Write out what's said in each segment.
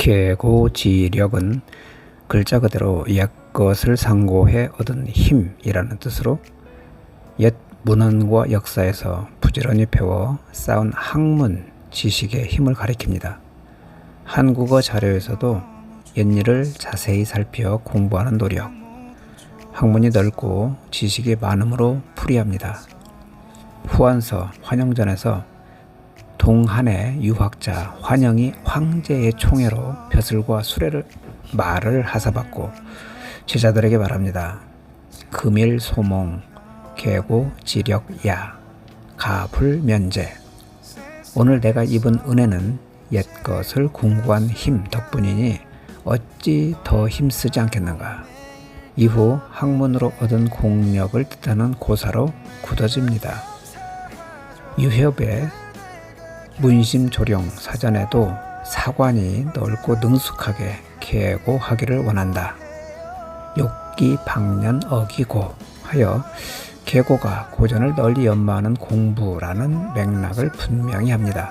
계고지력은 글자 그대로 옛 것을 상고해 얻은 힘이라는 뜻으로 옛 문헌과 역사에서 부지런히 배워 쌓은 학문 지식의 힘을 가리킵니다. 한국어 자료에서도 옛 일을 자세히 살펴 공부하는 노력, 학문이 넓고 지식이 많으므로 풀이합니다. 후한서 환영전에서 동한의 유학자 환영이 황제의 총애로 벼슬과 수레를 말을 하사받고 제자들에게 말합니다. 금일 소몽 계고 지력 야 가불 면제 오늘 내가 입은 은혜는 옛 것을 궁구한 힘 덕분이니 어찌 더 힘쓰지 않겠는가. 이후 학문으로 얻은 공력을 뜻하는 고사로 굳어집니다. 유협의 문심조령 사전에도 사관이 넓고 능숙하게 계고하기를 원한다. 욕기 방년 어기고 하여 계고가 고전을 널리 연마하는 공부라는 맥락을 분명히 합니다.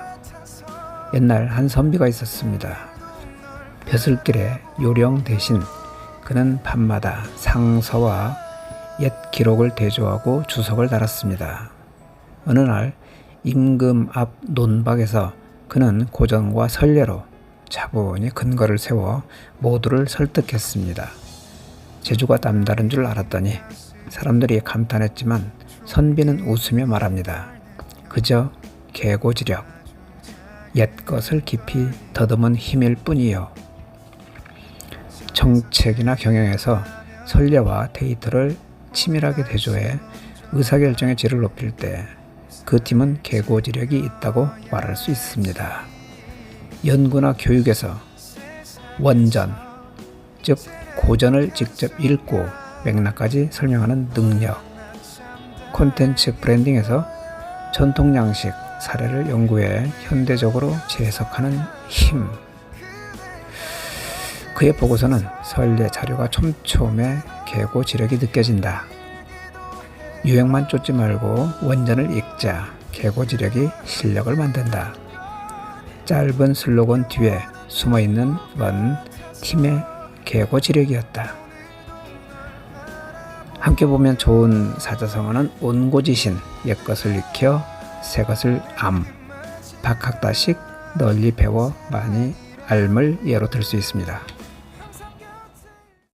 옛날 한 선비가 있었습니다. 벼슬길에 요령 대신 그는 밤마다 상서와 옛 기록을 대조하고 주석을 달았습니다. 어느 날 임금 앞 논박에서 그는 고전과 선례로 차분히 근거를 세워 모두를 설득했습니다. 재주가 남다른 줄 알았더니 사람들이 감탄했지만 선비는 웃으며 말합니다. 그저 개고지력, 옛 것을 깊이 더듬은 힘일 뿐이요. 정책이나 경영에서 선례와 데이터를 치밀하게 대조해 의사결정의 질을 높일 때 그 팀은 개고지력이 있다고 말할 수 있습니다. 연구나 교육에서 원전, 즉 고전을 직접 읽고 맥락까지 설명하는 능력, 콘텐츠 브랜딩에서 전통 양식, 사례를 연구해 현대적으로 재해석하는 힘. 그의 보고서는 설례 자료가 촘촘해 개고 지력이 느껴진다. 유행만 쫓지 말고 원전을 읽자. 개고 지력이 실력을 만든다. 짧은 슬로건 뒤에 숨어 있는 건 팀의 개고 지력이었다. 함께 보면 좋은 사자성어는 온고지신, 옛것을 익혀 새것을 암, 박학다식 널리 배워 많이 알을 예로 들 수 있습니다.